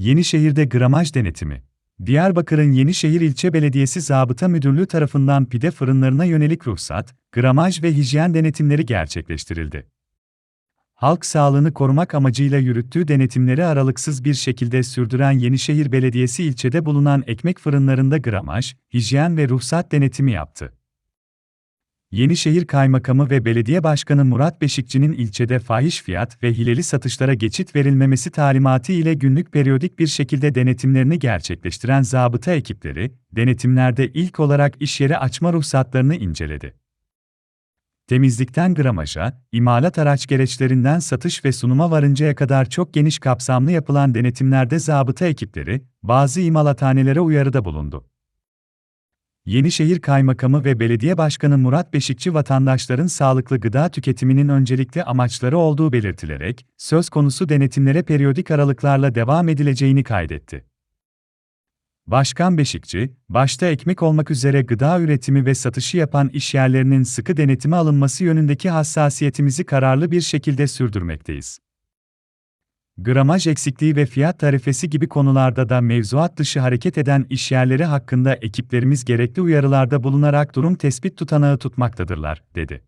Yenişehir'de gramaj denetimi. Diyarbakır'ın Yenişehir İlçe Belediyesi Zabıta Müdürlüğü tarafından pide fırınlarına yönelik ruhsat, gramaj ve hijyen denetimleri gerçekleştirildi. Halk sağlığını korumak amacıyla yürüttüğü denetimleri aralıksız bir şekilde sürdüren Yenişehir Belediyesi ilçede bulunan ekmek fırınlarında gramaj, hijyen ve ruhsat denetimi yaptı. Yenişehir Kaymakamı ve Belediye Başkanı Murat Beşikçi'nin ilçede fahiş fiyat ve hileli satışlara geçit verilmemesi talimatı ile günlük periyodik bir şekilde denetimlerini gerçekleştiren zabıta ekipleri, denetimlerde ilk olarak iş yeri açma ruhsatlarını inceledi. Temizlikten gramaja, imalat araç gereçlerinden satış ve sunuma varıncaya kadar çok geniş kapsamlı yapılan denetimlerde zabıta ekipleri, bazı imalathanelere uyarıda bulundu. Yenişehir Kaymakamı ve Belediye Başkanı Murat Beşikçi vatandaşların sağlıklı gıda tüketiminin öncelikli amaçları olduğu belirtilerek, söz konusu denetimlere periyodik aralıklarla devam edileceğini kaydetti. Başkan Beşikçi, başta ekmek olmak üzere gıda üretimi ve satışı yapan işyerlerinin sıkı denetime alınması yönündeki hassasiyetimizi kararlı bir şekilde sürdürmekteyiz. Gramaj eksikliği ve fiyat tarifesi gibi konularda da mevzuat dışı hareket eden işyerleri hakkında ekiplerimiz gerekli uyarılarda bulunarak durum tespit tutanağı tutmaktadırlar, dedi.